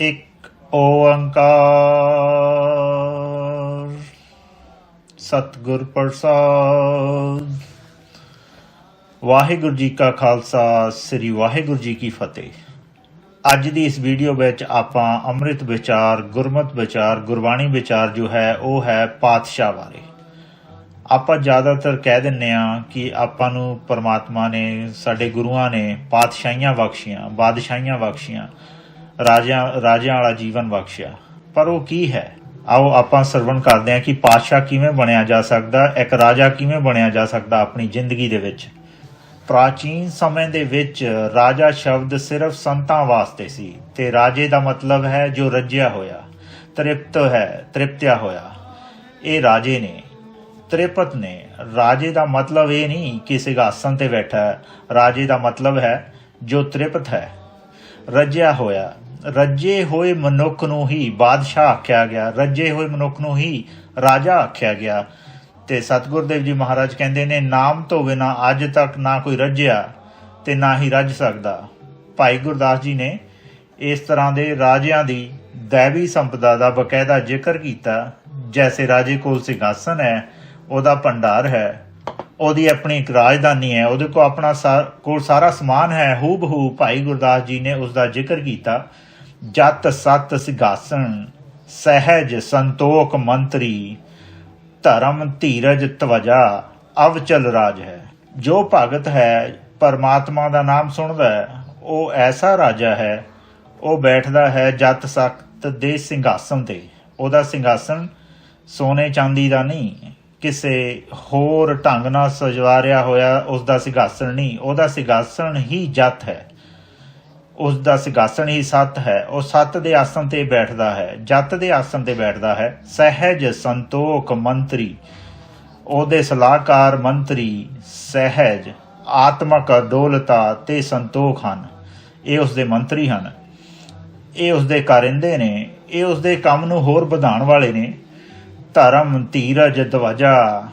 ਇੱਕ ਓੰਕਾਰ। ਸਤਿਗੁਰ ਪ੍ਰਸਾਦ। ਵਾਹਿਗੁਰੂ ਜੀ ਕਾ ਖਾਲਸਾ, ਸ੍ਰੀ ਵਾਹਿਗੁਰੂ ਜੀ ਕੀ ਫਤਿਹ। ਅੱਜ ਦੀ ਇਸ ਵੀਡੀਓ ਵਿੱਚ ਆਪਾਂ ਅੰਮ੍ਰਿਤ ਵਿਚਾਰ, ਗੁਰਮਤ ਵਿਚਾਰ, ਗੁਰਬਾਣੀ ਵਿਚਾਰ ਜੋ ਹੈ, ਉਹ ਹੈ ਪਾਤਸ਼ਾਹ ਬਾਰੇ। ਆਪਾਂ ਜ਼ਿਆਦਾਤਰ ਕਹਿ ਦਿੰਨੇ ਆ ਕਿ ਆਪਾਂ ਨੂੰ ਪਰਮਾਤਮਾ ਨੇ, ਸਾਡੇ ਗੁਰੂਆਂ ਨੇ ਪਾਤਸ਼ਾਹੀਆਂ ਬਖਸ਼ੀਆਂ, ਬਾਦਸ਼ਾਹੀਆਂ ਬਖਸ਼ੀਆਂ। ਰਾਜਿਆਂ ਰਾਜਿਆਂ ਵਾਲਾ ਜੀਵਨ ਬਖਸ਼ਿਆ। ਪਰ ਉਹ ਕੀ ਹੈ? ਆਓ ਆਪਾਂ ਸਰਵਣ ਕਰਦੇ ਹਾਂ ਕਿ ਪਾਤਸ਼ਾਹ ਕਿਵੇਂ ਬਣਿਆ ਜਾ ਸਕਦਾ, ਇੱਕ ਰਾਜਾ ਕਿਵੇਂ ਬਣਿਆ ਜਾ ਸਕਦਾ ਆਪਣੀ ਜ਼ਿੰਦਗੀ ਦੇ ਵਿੱਚ। ਪ੍ਰਾਚੀਨ ਸਮੇਂ ਦੇ ਵਿੱਚ ਰਾਜਾ ਸ਼ਬਦ ਸਿਰਫ ਸੰਤਾਂ ਵਾਸਤੇ ਸੀ ਤੇ ਰਾਜੇ ਦਾ ਮਤਲਬ ਹੈ ਜੋ ਰੱਜਿਆ ਹੋਇਆ, ਤ੍ਰਿਪਤ ਹੈ, ਤ੍ਰਿਪਤਿਆ ਹੋਇਆ। ਇਹ ਰਾਜੇ ਨੇ, ਤ੍ਰਿਪਤ ਨੇ। ਰਾਜੇ ਦਾ ਮਤਲਬ ਇਹ ਨਹੀਂ ਕਿ ਸਿੰਘਾਸਨ ਤੇ ਬੈਠਾ ਹੈ। ਰਾਜੇ ਦਾ ਮਤਲਬ ਹੈ ਜੋ ਤ੍ਰਿਪਤ ਹੈ। ਰੱਜਿਆ ਹੋਇਆ ਰੱਜੇ ਹੋਏ ਮਨੁੱਖ ਨੂੰ ਹੀ ਬਾਦਸ਼ਾਹ ਆਖਿਆ ਗਿਆ, ਰੱਜੇ ਹੋਏ ਮਨੁੱਖ ਨੂੰ ਹੀ ਰਾਜਾ ਆਖਿਆ ਗਿਆ। ਤੇ ਸਤਿਗੁਰਦੇਵ ਜੀ ਮਹਾਰਾਜ ਕਹਿੰਦੇ ਨੇ, ਨਾਮ ਤੋਂ ਬਿਨਾ ਅੱਜ ਤੱਕ ਨਾ ਕੋਈ ਰੱਜਿਆ ਤੇ ਨਾ ਹੀ ਰੱਜ ਸਕਦਾ। ਭਾਈ ਗੁਰਦਾਸ ਜੀ ਨੇ ਇਸ ਤਰ੍ਹਾਂ ਦੇ ਰਾਜਿਆਂ ਦੀ ਦੇਵੀ ਸੰਪਦਾ ਦਾ ਬਕਾਇਦਾ ਜ਼ਿਕਰ ਕੀਤਾ, ਜੈਸੇ ਰਾਜੇ ਕੋਲ ਸਿੰਘਾਸਨ ਹੈ, ਉਹਦਾ ਭੰਡਾਰ ਹੈ। ਉਹਦੀ ਆਪਣੀ ਇੱਕ ਰਾਜਧਾਨੀ ਹੈ, ਉਹਦੇ ਕੋਲ ਆਪਣਾ ਕੋਲ ਸਾਰਾ ਸਮਾਨ ਹੈ। ਹੂਬ ਹੂ ਭਾਈ ਗੁਰਦਾਸ ਜੀ ਨੇ ਉਸ ਦਾ ਜ਼ਿਕਰ ਕੀਤਾ। ਜਤ ਸਤ ਸਿੰਘਾਸਨ ਸਹਿਜ ਸੰਤੋਖ ਮੰਤਰੀ, ਧਰਮ ਧੀਰਜ ਤਵਜਾ, ਅਵਚਲ ਰਾਜ ਹੈ। ਜੋ ਭਗਤ ਹੈ, ਪਰਮਾਤਮਾ ਦਾ ਨਾਮ ਸੁਣਦਾ ਹੈ, ਉਹ ਐਸਾ ਰਾਜਾ ਹੈ, ਉਹ ਬੈਠਦਾ ਹੈ ਜਤ ਸਖਤ ਦੇ ਸਿੰਘਾਸਨ ਤੇ। ਉਹਦਾ ਸਿੰਘਾਸਨ ਸੋਨੇ ਚਾਂਦੀ ਦਾ ਨਹੀਂ। ਕਿਸੇ ਹੋਰ ਢੰਗ ਨਾਲ ਸਜਵਾਰਿਆ ਹੋਇਆ ਉਸ ਦਾ ਸਿੰਘਾਸਨ ਨਹੀਂ। ਉਹਦਾ ਸਿੰਘਾਸਨ ਹੀ ਜਤ ਹੈ। ਉਸ ਦਾ ਸਿੰਘਾਸਨ ਹੀ ਸਤ ਹੈ। ਉਹ ਸਤ ਦੇ ਆਸਣ ਤੇ ਬੈਠਦਾ ਹੈ। ਜਤ ਦੇ ਆਸਣ ਤੇ ਬੈਠਦਾ ਹੈ। ਸਹਿਜ ਸੰਤੋਖ ਮੰਤਰੀ। ਉਹਦੇ ਸਲਾਹਕਾਰ ਮੰਤਰੀ ਸਹਿਜ, ਆਤਮਕ ਅਡੋਲਤਾ ਤੇ ਸੰਤੋਖ ਹਨ। ਇਹ ਉਸ ਦੇ ਮੰਤਰੀ ਹਨ। ਇਹ ਉਸ ਦੇ ਕਾਰਿੰਦੇ ਨੇ। ਇਹ ਉਸ ਦੇ ਕੰਮ ਨੂੰ ਹੋਰ ਵਧਾਉਣ ਵਾਲੇ ਨੇ। ਧਰਮ ਧੀਰਜ ਦਵਾਜਾ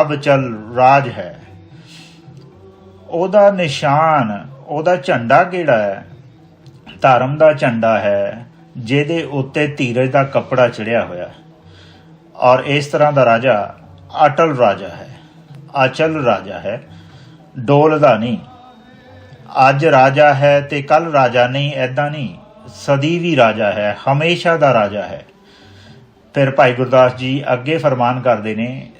ਅਬ ਚਲ ਰਾਜ ਹੈ। ਉਹਦਾ ਨਿਸ਼ਾਨ, ਉਹਦਾ ਝੰਡਾ ਕਿਹੜਾ ਹੈ? ਧਰਮ ਦਾ ਝੰਡਾ ਹੈ, ਜਿਹਦੇ ਉੱਤੇ ਧੀਰਜ ਦਾ ਕੱਪੜਾ ਚੜਿਆ ਹੋਇਆ। ਔਰ ਇਸ ਤਰ੍ਹਾਂ ਦਾ ਰਾਜਾ ਅਟਲ ਰਾਜਾ ਹੈ। ਅਚਲ ਰਾਜਾ ਹੈ। ਡੋਲਦਾ ਨਹੀਂ। ਅੱਜ ਰਾਜਾ ਹੈ ਤੇ ਕੱਲ ਰਾਜਾ ਨਹੀਂ ਐਦਾਂ ਨਹੀਂ। ਸਦੀਵੀ ਰਾਜਾ ਹੈ, ਹਮੇਸ਼ਾ ਦਾ ਰਾਜਾ ਹੈ। ਫਿਰ ਭਾਈ ਗੁਰਦਾਸ ਜੀ ਅੱਗੇ ਫਰਮਾਨ ਕਰਦੇ ਨੇ,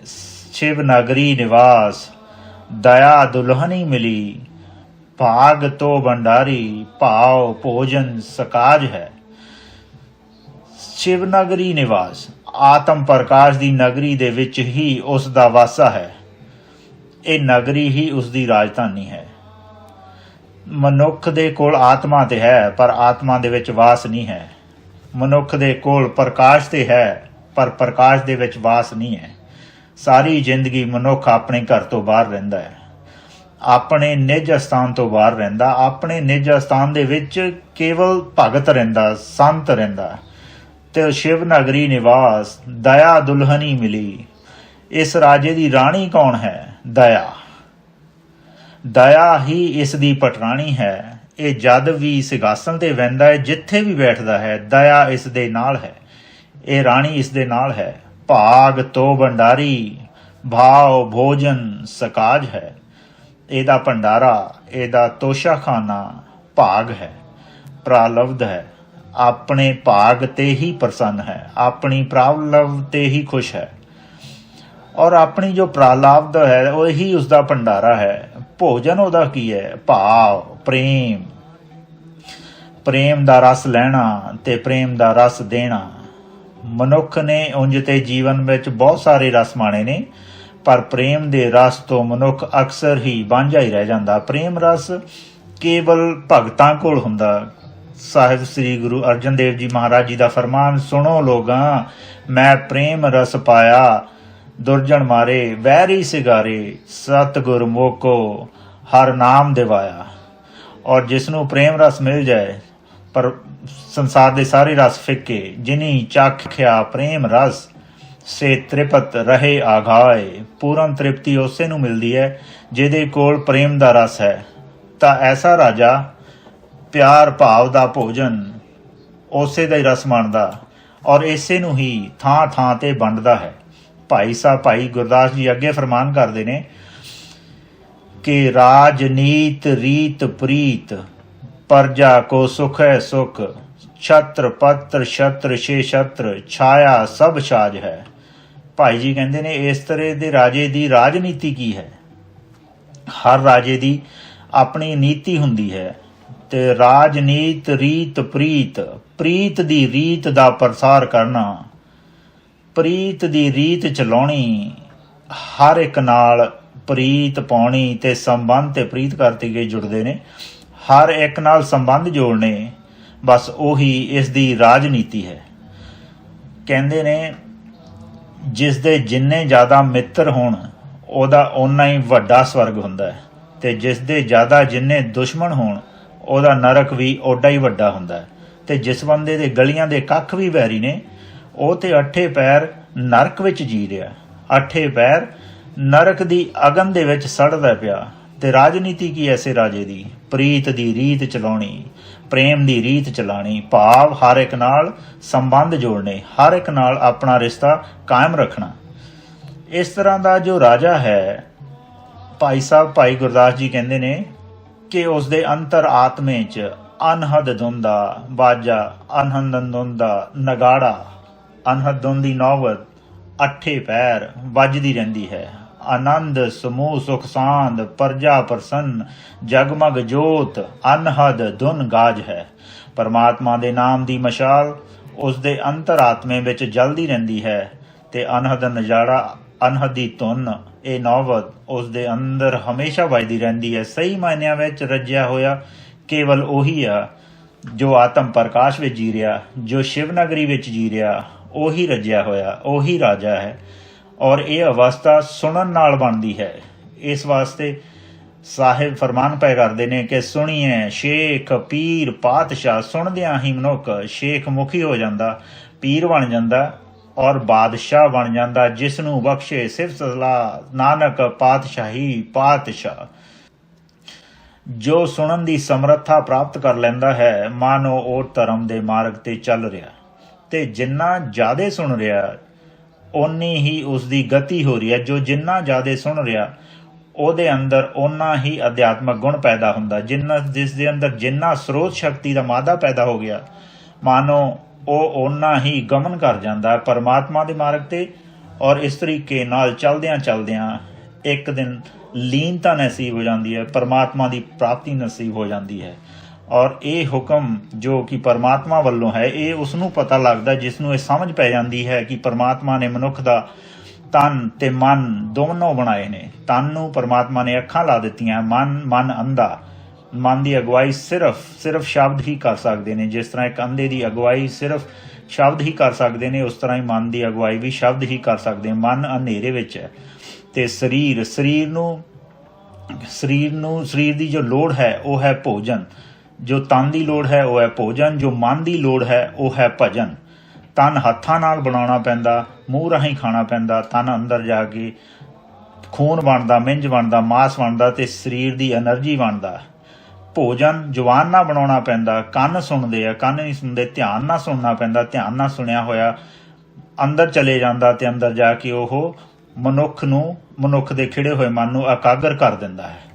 ਸ਼ਿਵ ਨਗਰੀ ਨਿਵਾਸ, ਦਇਆ ਦੁਲਹਨੀ ਮਿਲੀ, ਭਾਗ ਤੋ ਭੰਡਾਰੀ ਭਾਵ ਭੋਜਨ ਸਕਾਜ ਹੈ। ਸ਼ਿਵ ਨਗਰੀ ਨਿਵਾਸ, ਆਤਮ ਪ੍ਰਕਾਸ਼ ਦੀ ਨਗਰੀ ਦੇ ਵਿੱਚ ਹੀ ਉਸ ਦਾ ਵਾਸਾ ਹੈ। ਇਹ ਨਗਰੀ ਹੀ ਉਸ ਦੀ ਰਾਜਧਾਨੀ ਹੈ। ਮਨੁੱਖ ਦੇ ਕੋਲ ਆਤਮਾ ਤੇ ਹੈ, ਪਰ ਆਤਮਾ ਦੇ ਵਿੱਚ ਵਾਸ ਨਹੀਂ ਹੈ। ਮਨੁੱਖ ਦੇ ਕੋਲ ਪ੍ਰਕਾਸ਼ ਤੇ ਹੈ। ਪਰ ਪ੍ਰਕਾਸ਼ ਦੇ ਵਿੱਚ ਵਾਸ ਨਹੀਂ ਹੈ। ਸਾਰੀ ਜ਼ਿੰਦਗੀ ਮਨੁੱਖ ਆਪਣੇ ਘਰ ਤੋਂ ਬਾਹਰ ਰਹਿੰਦਾ ਹੈ। ਆਪਣੇ ਨਿੱਜ ਸਥਾਨ ਤੋਂ ਬਾਹਰ ਰਹਿੰਦਾ, ਆਪਣੇ ਨਿੱਜ ਸਥਾਨ ਦੇ ਵਿੱਚ ਕੇਵਲ ਭਗਤ ਰਹਿੰਦਾ, ਸੰਤ ਰਹਿੰਦਾ। ਤੇ ਸ਼ਿਵ ਨਗਰੀ ਨਿਵਾਸ, ਦਇਆ ਦੁਲਹਨੀ ਮਿਲੀ। ਇਸ ਰਾਜੇ ਦੀ ਰਾਣੀ ਕੌਣ ਹੈ? ਦਇਆ। ਦਇਆ ਹੀ ਇਸ ਦੀ ਪਟਰਾਣੀ ਹੈ। ਇਹ ਜਦ ਵੀ ਸਿਗਾਸਨ ਤੇ ਬੈੰਦਾ ਹੈ, ਜਿੱਥੇ ਵੀ ਬੈਠਦਾ ਹੈ, ਦਇਆ ਇਸ ਦੇ ਨਾਲ ਹੈ। ਇਹ ਰਾਣੀ ਇਸ ਦੇ ਨਾਲ ਹੈ। ਭਾਗ ਤੋ ਭੰਡਾਰੀ ਭਾਵ ਭੋਜਨ ਸਕਾਜ ਹੈ। ਇਹਦਾ ਭੰਡਾਰਾ, ਇਹਦਾ ਤੋਸ਼ਾਖਾਨਾ ਭਾਗ ਹੈ। ਪ੍ਰਾਲਬਧ ਹੈ। ਆਪਣੇ ਭਾਗ ਤੇ ਹੀ ਪ੍ਰਸੰਨ ਹੈ। ਆਪਣੀ ਪ੍ਰਾਲਬਧ ਤੇ ਹੀ ਖੁਸ਼ ਹੈ। ਔਰ ਆਪਣੀ ਜੋ ਪ੍ਰਾਲਬਧ ਹੈ, ਉਹ ਹੀ ਉਸ ਦਾ ਭੰਡਾਰਾ ਹੈ। ਭੋਜਨ ਉਹਦਾ ਕੀ ਹੈ? ਭਾਵ ਪ੍ਰੇਮ। ਪ੍ਰੇਮ ਦਾ ਰਸ ਲੈਣਾ ਤੇ ਪ੍ਰੇਮ ਦਾ ਰਸ ਦੇਣਾ। ਮਨੁੱਖ ਨੇ ਉਂਝ ਤੇ ਜੀਵਨ ਵਿੱਚ ਬਹੁਤ ਸਾਰੇ ਰਸ ਮਾਣੇ ਨੇ, ਪਰ ਪ੍ਰੇਮ ਦੇ ਰਸ ਤੋਂ ਮਨੁੱਖ ਅਕਸਰ ਹੀ ਵਾਂਝਾ ਹੀ ਰਹਿ ਜਾਂਦਾ। ਪ੍ਰੇਮ ਰਸ ਕੇਵਲ ਭਗਤਾਂ ਕੋਲ ਹੁੰਦਾ। ਸਾਹਿਬ ਸ੍ਰੀ ਗੁਰੂ ਅਰਜਨ ਦੇਵ ਜੀ ਮਹਾਰਾਜ ਜੀ ਦਾ ਫਰਮਾਨ, ਸੁਣੋ ਲੋਗਾਂ ਮੈਂ ਪ੍ਰੇਮ ਰਸ ਪਾਇਆ ਦੁਰਜਣ ਮਾਰੇ, ਵੈਰੀ ਸਿਗਾਰੇ, ਸਤਿਗੁਰ ਮੋਕੋ, ਹਰ ਨਾਮ ਦਿਵਾਇਆ। ਔਰ ਜਿਸ ਨੂੰ ਪ੍ਰੇਮ ਰਸ ਮਿਲ ਜਾਏ, ਪਰ ਸੰਸਾਰ ਦੇ ਸਾਰੇ ਰਸ ਫਿੱਕੇ, ਜਿਨੀ ਚਾਖਿਆ ਪ੍ਰੇਮ ਰਸ, ਸੇ ਤ੍ਰਿਪਤ ਰਹੇ ਆਘਾਏ। ਪੂਰਨ ਤ੍ਰਿਪਤੀ ਉਸੇ ਨੂੰ ਮਿਲਦੀ ਹੈ, ਜਿਹਦੇ ਕੋਲ ਪ੍ਰੇਮ ਦਾ ਰਸ ਹੈ। ਤਾਂ ਐਸਾ ਰਾਜਾ ਪਿਆਰ ਭਾਵ ਦਾ ਭੋਜਨ ਉਸੇ ਦਾ ਹੀ ਰਸ ਮੰਨਦਾ ਔਰ ਇਸੇ ਨੂੰ ਹੀ ਥਾਂ ਥਾਂ ਤੇ ਵੰਡਦਾ ਹੈ। ਭਾਈ ਸਾਹਿਬ, ਭਾਈ ਗੁਰਦਾਸ ਜੀ ਅੱਗੇ ਫਰਮਾਨ ਕਰਦੇ ਨੇ ਕਿ ਰਾਜਨੀਤ ਰੀਤ, ਪ੍ਰੀਤ ਪਰਜਾ ਕੋ ਸੁਖ ਹੈ ਸੁਖ, ਛਤਰ ਪੱਤਰ ਛਤਰ ਛੇ ਛਤਰ, ਛਾਇਆ ਸਭ ਛਾਜ ਹੈ। ਭਾਈ ਜੀ ਕਹਿੰਦੇ ਨੇ, ਇਸ ਤਰ੍ਹਾਂ ਦੇ ਰਾਜੇ ਦੀ ਰਾਜਨੀਤੀ ਕੀ ਹੈ? ਹਰ ਰਾਜੇ ਦੀ ਆਪਣੀ ਨੀਤੀ ਹੁੰਦੀ ਹੈ ਤੇ ਰਾਜਨੀਤ, ਰੀਤ, ਪ੍ਰੀਤ ਪ੍ਰੀਤ ਦੀ ਰੀਤ ਦਾ ਪ੍ਰਸਾਰ ਕਰਨਾ, ਪ੍ਰੀਤ ਦੀ ਰੀਤ ਚਲਾਉਣੀ, ਹਰ ਇੱਕ ਨਾਲ ਪ੍ਰੀਤ ਪਾਉਣੀ ਤੇ ਸੰਬੰਧ ਤੇ ਪ੍ਰੀਤ ਕਰਤੇ ਗਏ ਜੁੜਦੇ ਨੇ। ਹਰ ਇੱਕ ਨਾਲ ਸੰਬੰਧ ਜੋੜਨੇ ਬਸ ਉਹੀ ਇਸ ਦੀ ਰਾਜਨੀਤੀ ਹੈ। ਕਹਿੰਦੇ ਨੇ, ਜਿਸ ਦੇ ਜਿੰਨੇ ਜ਼ਿਆਦਾ ਮਿੱਤਰ ਹੋਣ, ਉਹਦਾ ਓਨਾ ਹੀ ਵੱਡਾ ਸਵਰਗ ਹੁੰਦਾ ਹੈ ਤੇ ਜਿਸ ਦੇ ਜ਼ਿਆਦਾ ਜਿੰਨੇ ਦੁਸ਼ਮਣ ਹੋਣ, ਉਹਦਾ ਨਰਕ ਵੀ ਓਡਾ ਹੀ ਵੱਡਾ ਹੁੰਦਾ ਹੈ ਤੇ ਜਿਸ ਬੰਦੇ ਦੇ ਗਲੀਆਂ ਦੇ ਕੱਖ ਵੀ ਵੈਰੀ ਨੇ, ਉਹ ਤੇ ਅੱਠੇ ਪੈਰ ਨਰਕ ਵਿੱਚ ਜੀ ਰਿਹਾ ਅੱਠੇ ਪੈਰ ਨਰਕ ਦੀ ਅਗਨ ਦੇ ਵਿੱਚ ਸੜਦਾ ਪਿਆ। ਤੇ ਰਾਜਨੀਤੀ ਕੀ ਐਸੇ ਰਾਜੇ ਦੀ? ਪ੍ਰੀਤ ਦੀ ਰੀਤ ਚਲਾਉਣੀ, ਪ੍ਰੇਮ ਦੀ ਰੀਤ ਚਲਾਣੀ, ਭਾਵ ਹਰ ਇੱਕ ਨਾਲ ਸੰਬੰਧ ਜੋੜਨੇ, ਹਰ ਇੱਕ ਨਾਲ ਆਪਣਾ ਰਿਸ਼ਤਾ ਕਾਇਮ ਰੱਖਣਾ। ਇਸ ਤਰ੍ਹਾਂ ਦਾ ਜੋ ਰਾਜਾ ਹੈ, ਭਾਈ ਸਾਹਿਬ, ਭਾਈ ਗੁਰਦਾਸ ਜੀ ਕਹਿੰਦੇ ਨੇ ਕਿ ਉਸ ਦੇ ਅੰਤਰ ਆਤਮੇ 'ਚ ਅਨਹਦ ਧੁੰਦਾ ਬਾਜਾ ਅਨਹਦ ਧੁੰਦਾ ਨਗਾੜਾ, ਅਨਹਦ ਧੁੰਦੀ ਨੌਬਤ, ਅੱਠੇ ਪੈਰ ਵੱਜਦੀ ਰਹਿੰਦੀ ਹੈ। ਆਨੰਦ, ਸਮੂਹ, ਸੁਖ ਸਾਂਦ, ਪਰਜਾ ਪ੍ਰਸੰਨ, ਜਗਮਗ ਜੋਤ, ਅਨਹਦ ਧੁਨ ਗਾਜ ਹੈ। ਪਰਮਾਤਮਾ ਦੇ ਨਾਮ ਦੀ ਮਸ਼ਾਲ ਉਸ ਦੇ ਅੰਤਰ ਆਤਮੇ ਵਿੱਚ ਜਲਦੀ ਰਹਿੰਦੀ ਹੈ ਤੇ ਅਨਹਦ ਨਜ਼ਾਰਾ, ਅਨਹਦੀ ਦੀ ਧੁਨ, ਇਹ ਨੌਬਤ ਉਸ ਦੇ ਅੰਦਰ ਹਮੇਸ਼ਾ ਵੱਜਦੀ ਰਹਿੰਦੀ ਹੈ। ਸਹੀ ਮਾਇਨਿਆਂ ਵਿੱਚ ਰੱਜਿਆ ਹੋਇਆ ਕੇਵਲ ਉਹੀ ਆ ਜੋ ਆਤਮ ਪ੍ਰਕਾਸ਼ ਵਿੱਚ ਜੀ ਰਿਹਾ ਜੋ ਸ਼ਿਵ ਨਗਰੀ ਵਿੱਚ ਜੀ ਰਿਹਾ ਉਹੀ ਰੱਜਿਆ ਹੋਇਆ, ਉਹੀ ਰਾਜਾ ਹੈ। ਔਰ ਇਹ ਅਵਸਥਾ ਸੁਣਨ ਨਾਲ ਬਣਦੀ ਹੈ। ਇਸ ਵਾਸਤੇ ਸਾਹਿਬ ਫਰਮਾਨ ਪੈ ਕਰਦੇ ਨੇ ਕਿ ਸੁਣੀਏ ਸ਼ੇਖ ਪੀਰ ਪਾਤਸ਼ਾਹ ਸੁਣਦਿਆਂ ਹੀ ਮਨੁੱਖ ਸ਼ੇਖ ਮੁਖੀ ਹੋ ਜਾਂਦਾ, ਪੀਰ ਬਣ ਜਾਂਦਾ ਔਰ ਬਾਦਸ਼ਾਹ ਬਣ ਜਾਂਦਾ ਜਿਸ ਨੂੰ ਬਖਸ਼ੇ ਸਿਫਤ ਸਲਾ ਨਾਨਕ ਪਾਤਸ਼ਾਹੀ ਪਾਤਸ਼ਾਹ। ਜੋ ਸੁਣਨ ਦੀ ਸਮਰੱਥਾ ਪ੍ਰਾਪਤ ਕਰ ਲੈਂਦਾ ਹੈ, ਮਾਨੋ ਉਹ ਧਰਮ ਦੇ ਮਾਰਗ ਤੇ ਚੱਲ ਰਿਹਾ। ਤੇ ਜਿੰਨਾ ਜ਼ਿਆਦਾ ਸੁਣ ਰਿਹਾ ਓਨੀ ਹੀ ਉਸ ਦੀ ਗਤੀ ਹੋ ਰਹੀ ਹੈ, ਜੋ ਜਿੰਨਾ ਜ਼ਿਆਦਾ ਸੁਣ ਰਿਹਾ, ਉਹਦੇ ਅੰਦਰ ਓਨਾ ਹੀ ਅਧਿਆਤਮਕ ਗੁਣ ਪੈਦਾ ਹੁੰਦਾ ਜਿੰਨਾ, ਜਿਸ ਦੇ ਅੰਦਰ ਜਿੰਨਾ ਸਰੋਤ ਸ਼ਕਤੀ ਦਾ ਮਾਦਾ ਪੈਦਾ ਹੋ ਗਿਆ, ਮਾਨੋ, ਉਹ ਓਨਾ ਹੀ ਗਮਨ ਕਰ ਜਾਂਦਾ ਹੈ ਪਰਮਾਤਮਾ ਦੇ ਮਾਰਗ ਤੇ ਔਰ ਇਸ ਤਰੀਕੇ ਨਾਲ ਚਲਦਿਆਂ ਚਲਦਿਆਂ ਇੱਕ ਦਿਨ ਲੀਨਤਾ ਨਸੀਬ ਹੋ ਜਾਂਦੀ ਹੈ, ਪਰਮਾਤਮਾ ਦੀ ਪ੍ਰਾਪਤੀ ਨਸੀਬ ਹੋ ਜਾਂਦੀ ਹੈ। ਔਰ ਇਹ ਹੁਕਮ ਜੋ ਕਿ ਪਰਮਾਤਮਾ ਵੱਲੋਂ ਹੈ, ਇਹ ਉਸ ਨੂੰ ਪਤਾ ਲੱਗਦਾ ਜਿਸ ਨੂੰ ਇਹ ਸਮਝ ਪੈ ਜਾਂਦੀ ਹੈ ਕਿ ਪਰਮਾਤਮਾ ਨੇ ਮਨੁੱਖ ਦਾ ਤਨ ਤੇ ਮਨ ਦੋਨੋਂ ਬਣਾਏ ਨੇ। ਤਨ ਨੂੰ ਪਰਮਾਤਮਾ ਨੇ ਅੱਖਾਂ ਲਾ ਦਿੱਤੀਆਂ, ਮਨ ਮਨ, ਅੰਧਾ। ਮਨ ਦੀ ਅਗਵਾਈ ਸਿਰਫ ਸਿਰਫ ਸ਼ਬਦ ਹੀ ਕਰ ਸਕਦੇ ਨੇ। ਜਿਸ ਤਰ੍ਹਾਂ ਇੱਕ ਅੰਧੇ ਦੀ ਅਗਵਾਈ ਸਿਰਫ ਸ਼ਬਦ ਹੀ ਕਰ ਸਕਦੇ ਨੇ, ਉਸ ਤਰ੍ਹਾਂ ਹੀ ਮਨ ਦੀ ਅਗਵਾਈ ਵੀ ਸ਼ਬਦ ਹੀ ਕਰ ਸਕਦੇ ਮਨ ਹਨੇਰੇ ਵਿੱਚ ਹੈ ਤੇ ਸਰੀਰ ਸਰੀਰ ਨੂੰ ਸਰੀਰ ਨੂੰ, ਸਰੀਰ ਦੀ ਜੋ ਲੋੜ ਹੈ, ਉਹ ਹੈ ਭੋਜਨ। ਜੋ ਤਨ ਦੀ ਲੋੜ ਹੈ, ਉਹ ਹੈ ਭੋਜਨ, ਜੋ ਮਨ ਦੀ ਲੋੜ ਹੈ, ਉਹ ਹੈ ਭਜਨ। ਤਨ ਹੱਥਾਂ ਨਾਲ ਬਣਾਉਣਾ ਪੈਂਦਾ, ਮੂੰਹ ਰਾਹੀਂ ਖਾਣਾ ਪੈਂਦਾ, ਤਨ ਅੰਦਰ ਜਾ ਕੇ ਖੂਨ ਬਣਦਾ, ਮਿੰਜ ਬਣਦਾ, ਮਾਸ ਬਣਦਾ ਤੇ ਸਰੀਰ ਦੀ એનર્ਜੀ ਬਣਦਾ। ਭੋਜਨ ਜਵਾਨ ਨਾਲ ਬਣਾਉਣਾ ਪੈਂਦਾ, ਕੰਨ ਸੁਣਦੇ ਆ, ਕੰਨ ਨਹੀਂ ਸੁਣਦੇ, ਧਿਆਨ ਨਾਲ ਸੁਣਨਾ ਪੈਂਦਾ, ਧਿਆਨ ਨਾਲ ਸੁਣਿਆ ਹੋਇਆ, ਅੰਦਰ ਚਲੇ ਜਾਂਦਾ ਤੇ ਅੰਦਰ ਜਾ ਕੇ ਉਹ ਮਨੁੱਖ ਨੂੰ, ਮਨੁੱਖ ਦੇ ਖਿੜੇ ਹੋਏ ਮਨ ਨੂੰ ਇਕਾਗਰ ਕਰ ਦਿੰਦਾ ਹੈ।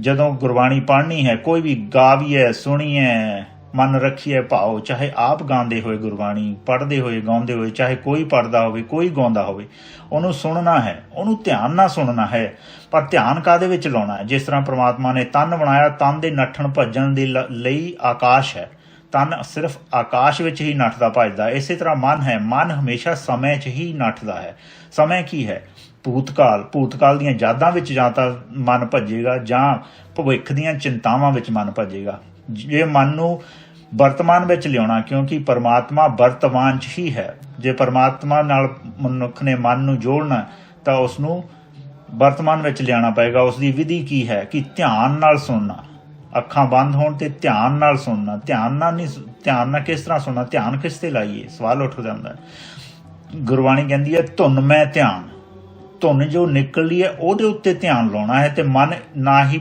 ਜਦੋਂ ਗੁਰਬਾਣੀ ਪੜ੍ਹਨੀ ਹੈ, ਕੋਈ ਵੀ ਗਾਵੀਏ, ਸੁਣੀਏ, ਮਨ ਰੱਖੀਏ ਭਾਉ ਚਾਹੇ ਆਪ ਗਾਉਂਦੇ ਹੋਏ ਗੁਰਬਾਣੀ ਪੜ੍ਹਦੇ ਹੋਏ, ਗਾਉਂਦੇ ਹੋਏ, ਚਾਹੇ ਕੋਈ ਪੜਦਾ ਹੋਵੇ, ਕੋਈ ਗਾਉਂਦਾ ਹੋਵੇ, ਉਹਨੂੰ ਸੁਣਨਾ ਹੈ, ਉਹਨੂੰ ਧਿਆਨ ਨਾਲ ਸੁਣਨਾ ਹੈ। ਪਰ ਧਿਆਨ ਕਾਦੇ ਵਿੱਚ ਲਾਉਣਾ ਹੈ? ਜਿਸ ਤਰ੍ਹਾਂ ਪ੍ਰਮਾਤਮਾ ਨੇ ਤਨ ਬਣਾਇਆ, ਤਨ ਦੇ ਨੱਠਣ ਭੱਜਣ ਦੇ ਲਈ ਆਕਾਸ਼ ਹੈ। ਤਨ ਸਿਰਫ ਆਕਾਸ਼ ਵਿੱਚ ਹੀ ਨੱਠਦਾ, ਭੱਜਦਾ। ਇਸੇ ਤਰ੍ਹਾਂ ਮਨ ਹੈ, ਮਨ ਹਮੇਸ਼ਾ ਸਮੇਂ 'ਚ ਹੀ ਨੱਠਦਾ ਹੈ। ਸਮੇਂ ਕੀ ਹੈ? ਭੂਤਕਾਲ ਭੂਤਕਾਲ ਦੀਆਂ ਯਾਦਾਂ ਵਿੱਚ ਜਾਂ ਤਾਂ ਮਨ ਭੱਜੇਗਾ ਜਾਂ ਭਵਿੱਖ ਦੀਆਂ ਚਿੰਤਾਵਾਂ ਵਿੱਚ ਮਨ ਭੱਜੇਗਾ। ਜੇ ਮਨ ਨੂੰ ਵਰਤਮਾਨ ਵਿੱਚ ਲਿਆਉਣਾ, ਕਿਉਂਕਿ ਪਰਮਾਤਮਾ ਵਰਤਮਾਨ 'ਚ ਹੀ ਹੈ। ਜੇ ਪਰਮਾਤਮਾ ਨਾਲ ਮਨੁੱਖ ਨੇ ਮਨ ਨੂੰ ਜੋੜਨਾ, ਤਾਂ ਉਸ ਨੂੰ ਵਰਤਮਾਨ ਵਿੱਚ ਲਿਆਉਣਾ ਪਏਗਾ। ਉਸ ਦੀ ਵਿਧੀ ਕੀ ਹੈ? ਕਿ ਧਿਆਨ ਨਾਲ ਸੁਣਨਾ। ਅੱਖਾਂ ਬੰਦ ਹੋਣ ਤੇ ਧਿਆਨ ਨਾਲ ਸੁਣਨਾ। ਧਿਆਨ ਨਾਲ ਨਹੀਂ ਧਿਆਨ ਨਾਲ ਕਿਸ ਤਰ੍ਹਾਂ ਸੁਣਨਾ? ਧਿਆਨ ਕਿਸ ਤੇ ਲਾਈਏ? ਸਵਾਲ ਉੱਠ ਜਾਂਦਾ ਗੁਰਬਾਣੀ ਕਹਿੰਦੀ ਹੈ, ਧੁਨ ਮੈਂ ਧਿਆਨ। ਧੁਨ ਜੋ ਨਿਕਲਦੀ ਹੈ, ਉਹਦੇ ਉੱਤੇ ਧਿਆਨ ਲਾਉਣਾ ਹੈ ਤੇ ਮਨ ਨਾ ਹੀ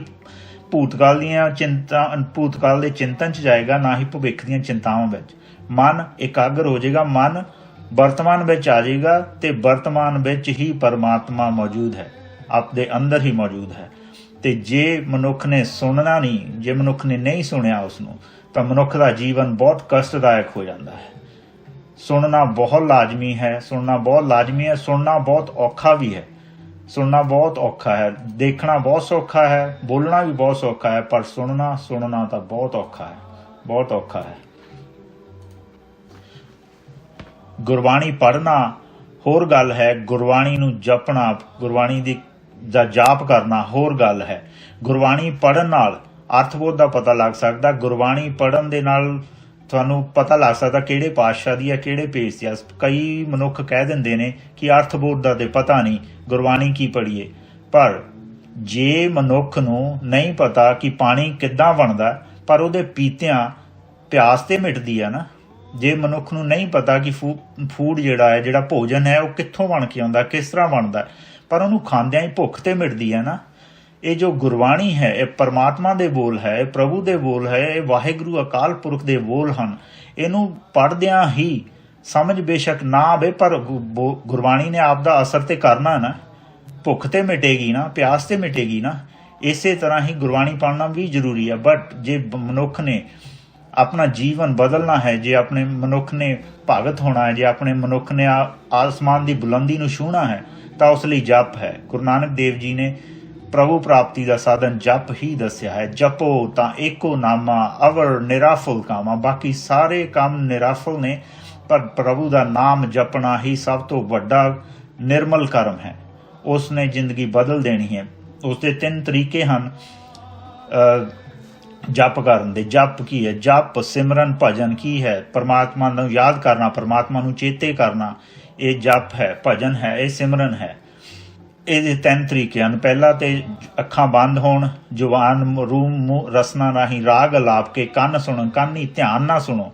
ਭੂਤਕਾਲ ਦੀਆਂ ਚਿੰਤਾ, ਭੂਤਕਾਲ ਦੇ ਚਿੰਤਨ ਚ ਜਾਏਗਾ, ਨਾ ਹੀ ਭਵਿੱਖ ਦੀਆਂ ਚਿੰਤਾਵਾਂ ਵਿੱਚ। ਮਨ ਇਕਾਗਰ ਹੋ ਜਾਏਗਾ, ਮਨ ਵਰਤਮਾਨ ਵਿੱਚ ਆ ਜਾਏਗਾ ਤੇ ਵਰਤਮਾਨ ਵਿੱਚ ਹੀ ਪਰਮਾਤਮਾ ਮੌਜੂਦ ਹੈ, ਆਪਦੇ ਅੰਦਰ ਹੀ ਮੌਜੂਦ ਹੈ। ਤੇ ਜੇ ਮਨੁੱਖ ਨੇ ਸੁਣਨਾ ਨਹੀਂ, ਜੇ ਮਨੁੱਖ ਨੇ ਨਹੀਂ ਸੁਣਿਆ ਉਸ ਨੂੰ ਤਾਂ ਮਨੁੱਖ ਦਾ ਜੀਵਨ ਬਹੁਤ ਕਸ਼ਟਦਾਇਕ ਹੋ ਜਾਂਦਾ ਹੈ। ਸੁਣਨਾ ਬਹੁਤ ਲਾਜ਼ਮੀ ਹੈ, ਸੁਣਨਾ ਬਹੁਤ ਲਾਜ਼ਮੀ ਹੈ, ਸੁਣਨਾ ਬਹੁਤ ਔਖਾ ਵੀ ਹੈ। ਸੁਣਨਾ ਬਹੁਤ ਔਖਾ ਹੈ, ਦੇਖਣਾ ਬਹੁਤ ਸੌਖਾ ਹੈ, ਬੋਲਣਾ ਵੀ ਬਹੁਤ ਸੌਖਾ ਹੈ, ਪਰ ਸੁਣਨਾ ਸੁਣਨਾ ਤਾਂ ਬਹੁਤ ਔਖਾ ਹੈ, ਬਹੁਤ ਔਖਾ ਹੈ। ਗੁਰਬਾਣੀ ਪੜ੍ਹਨਾ ਹੋਰ ਗੱਲ ਹੈ, ਗੁਰਬਾਣੀ ਨੂੰ ਜਪਣਾ, ਗੁਰਬਾਣੀ ਦੀ ਦਾ ਜਾਪ ਕਰਨਾ ਹੋਰ ਗੱਲ ਹੈ। ਗੁਰਬਾਣੀ ਪੜ੍ਹਨ ਨਾਲ ਅਰਥਬੋਧ ਦਾ ਪਤਾ ਲੱਗ ਸਕਦਾ, ਗੁਰਬਾਣੀ ਪੜ੍ਹਨ ਦੇ ਨਾਲ ਤੁਹਾਨੂੰ ਪਤਾ ਲੱਗ ਸਕਦਾ ਕਿਹੜੇ ਪਾਤਸ਼ਾਹ ਦੀ ਹੈ ਕਿਹੜੇ ਪੇਜ ਦੀ ਹੈ ਕਈ ਮਨੁੱਖ ਕਹਿ ਦਿੰਦੇ ਨੇ ਕਿ ਅਰਥਬੋਧ ਦਾ ਤੇ ਪਤਾ ਨਹੀਂ, ਗੁਰਬਾਣੀ ਕੀ ਪੜ੍ਹੀਏ। ਪਰ ਜੇ ਮਨੁੱਖ ਨੂੰ ਨਹੀਂ ਪਤਾ ਕਿ ਪਾਣੀ ਕਿੱਦਾਂ ਬਣਦਾ, ਪਰ ਉਹਦੇ ਪੀਤਿਆਂ ਪਿਆਸ ਤੇ ਮਿਟਦੀ ਆ ਨਾ, ਜੇ ਮਨੁੱਖ ਨੂੰ ਨਹੀਂ ਪਤਾ ਕਿ ਫੂਡ ਜਿਹੜਾ ਹੈ, ਜਿਹੜਾ ਭੋਜਨ ਹੈ, ਉਹ ਕਿੱਥੋਂ ਬਣ ਕੇ ਆਉਂਦਾ, ਕਿਸ ਤਰ੍ਹਾਂ ਬਣਦਾ, ਪਰ ਉਹਨੂੰ ਖਾਂਦਿਆਂ ਹੀ ਭੁੱਖ ਤੇ ਮਿਟਦੀ ਹੈ ਨਾ ਇਹ ਜੋ ਗੁਰਬਾਣੀ ਹੈ, ਇਹ ਪਰਮਾਤਮਾ ਦੇ ਬੋਲ ਹੈ ਪ੍ਰਭੂ ਦੇ ਬੋਲ ਹੈ, ਇਹ ਵਾਹਿਗੁਰੂ ਅਕਾਲ ਪੁਰਖ ਦੇ ਬੋਲ ਹਨ। ਇਹਨੂੰ ਪੜਦਿਆਂ ਹੀ ਸਮਝ ਬੇਸ਼ੱਕ ਨਾ ਆਵੇ, ਪਰ ਗੁਰਬਾਣੀ ਨੇ ਆਪ ਦਾ ਅਸਰ ਤੇ ਕਰਨਾ ਨਾ। ਭੁੱਖ ਤੇ ਮਿਟੇਗੀ ਨਾ, ਪਿਆਸ ਤੇ ਮਿਟੇਗੀ ਨਾ। ਇਸੇ ਤਰ੍ਹਾਂ ਹੀ ਗੁਰਬਾਣੀ ਪੜ੍ਹਨਾ ਵੀ ਜ਼ਰੂਰੀ ਹੈ। ਬਟ ਜੇ ਮਨੁੱਖ ਨੇ ਆਪਣਾ ਜੀਵਨ ਬਦਲਣਾ ਹੈ, ਜੇ ਆਪਣੇ ਮਨੁੱਖ ਨੇ ਭਗਤ ਹੋਣਾ ਹੈ, ਜੇ ਆਪਣੇ ਮਨੁੱਖ ਨੇ ਆਸਮਾਨ ਦੀ ਬੁਲੰਦੀ ਨੂੰ ਛੂਹਣਾ ਹੈ, ਤਾਂ ਉਸ ਲਈ ਜਪ ਹੈ। ਗੁਰੂ ਨਾਨਕ ਦੇਵ ਜੀ ਨੇ ਪ੍ਰਭੂ ਪ੍ਰਾਪਤੀ ਦਾ ਸਾਧਨ ਜਪ ਹੀ ਦੱਸਿਆ ਹੈ। ਜਪੋ ਤਾਂ ਏਕੋ ਨਾਮਾ, ਅਵਰ ਨਿਰਾਫਲ ਕਾਮਾ। ਬਾਕੀ ਸਾਰੇ ਕੰਮ ਨਿਰਾਫਲ ਨੇ, ਪਰ ਪ੍ਰਭੂ ਦਾ ਨਾਮ ਜਪਣਾ ਹੀ ਸਭ ਤੋਂ ਵੱਡਾ ਨਿਰਮਲ ਕਰਮ ਹੈ। ਉਸ ਨੇ ਜ਼ਿੰਦਗੀ ਬਦਲ ਦੇਣੀ ਹੈ। ਉਸ ਦੇ ਤਿੰਨ ਤਰੀਕੇ ਹਨ ਜਪ ਕਰਨ ਦੇ। ਜਪ ਕੀ ਹੈ? ਜਪ, ਸਿਮਰਨ, ਭਜਨ ਕੀ ਹੈ? ਪਰਮਾਤਮਾ ਨੂੰ ਯਾਦ ਕਰਨਾ, ਪਰਮਾਤਮਾ ਨੂੰ ਚੇਤੇ ਕਰਨਾ, ਇਹ ਜਪ ਹੈ, ਭਜਨ ਹੈ, ਇਹ ਸਿਮਰਨ ਹੈ। ਇਹਦੇ ਤਿੰਨ ਤਰੀਕੇ ਹਨ। ਪਹਿਲਾ ਤੇ ਅੱਖਾਂ ਬੰਦ ਹੋਣ ਜ਼ੁਬਾਨ ਰੂਮ ਰਸਨਾ ਰਾਹੀਂ ਰਾਗ ਲਾਪ ਕੇ ਕੰਨ ਸੁਣਨ ਕੰਨ ਹੀ ਧਿਆਨ ਨਾਲ ਸੁਣੋ।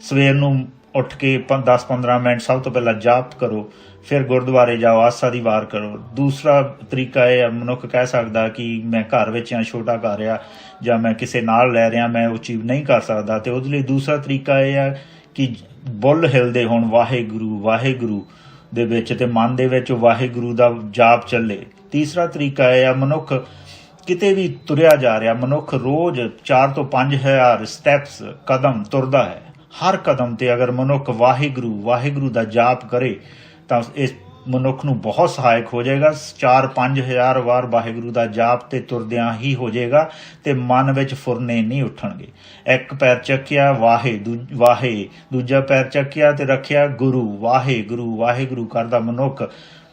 ਸਵੇਰ ਨੂੰ ਉੱਠ ਕੇ 10-15 ਮਿੰਟ ਸਭ ਤੋਂ ਪਹਿਲਾਂ ਜਾਪ ਕਰੋ ਫਿਰ ਗੁਰਦੁਆਰੇ ਜਾਓ ਆਸਾ ਦੀ ਵਾਰ ਕਰੋ। ਦੂਸਰਾ ਤਰੀਕਾ ਇਹ ਹੈ, ਮਨੁੱਖ ਕਹਿ ਸਕਦਾ ਕਿ ਮੈਂ ਘਰ ਵਿੱਚ ਜਾਂ ਛੋਟਾ ਕਰ ਰਿਹਾ ਜਾਂ ਮੈਂ ਕਿਸੇ ਨਾਲ ਲੈ ਰਿਹਾ ਮੈਂ ਉਹ ਚੀਜ਼ ਨਹੀਂ ਕਰ ਸਕਦਾ। ਤੇ ਉਹਦੇ ਲਈ ਦੂਸਰਾ ਤਰੀਕਾ ਇਹ ਹੈ ਕਿ ਬੁੱਲ ਹਿਲਦੇ ਹੋਣ ਵਾਹਿਗੁਰੂ ਵਾਹਿਗੁਰੂ। ਦੇ ਵਿੱਚ ਤੇ ਮਨ ਦੇ ਵਿੱਚ ਵਾਹਿਗੁਰੂ ਦਾ ਜਾਪ ਚੱਲੇ। ਤੀਸਰਾ ਤਰੀਕਾ ਇਹ ਆ, ਮਨੁੱਖ ਕਿਤੇ ਵੀ ਤੁਰਿਆ ਜਾ ਰਿਹਾ, ਮਨੁੱਖ ਰੋਜ਼ 4 ਤੋਂ 5000 ਸਟੈਪਸ ਕਦਮ ਤੁਰਦਾ ਹੈ। ਹਰ ਕਦਮ ਤੇ ਅਗਰ ਮਨੁੱਖ ਵਾਹਿਗੁਰੂ ਵਾਹਿਗੁਰੂ ਦਾ ਜਾਪ ਕਰੇ, ਤਾਂ ਇਸ ਮਨੁੱਖ ਨੂੰ ਬਹੁਤ ਸਹਾਇਕ ਹੋ ਜਾਏਗਾ। 4-5000 ਵਾਰ ਵਾਹਿਗੁਰੂ ਦਾ ਜਾਪ ਤੇ ਤੁਰਦਿਆਂ ਹੀ ਹੋ ਜਾਏਗਾ ਤੇ ਮਨ ਵਿੱਚ ਫੁਰਨੇ ਨਹੀਂ ਉੱਠਣਗੇ। ਇੱਕ ਪੈਰ ਚੱਕਿਆ, ਵਾਹੇ ਦੂ- ਵਾਹੇ, ਦੂਜਾ ਪੈਰ ਚੱਕਿਆ ਤੇ ਰੱਖਿਆ ਗੁਰੂ, ਵਾਹੇ ਗੁਰੂ, ਵਾਹਿਗੁਰੂ ਕਰਦਾ ਮਨੁੱਖ।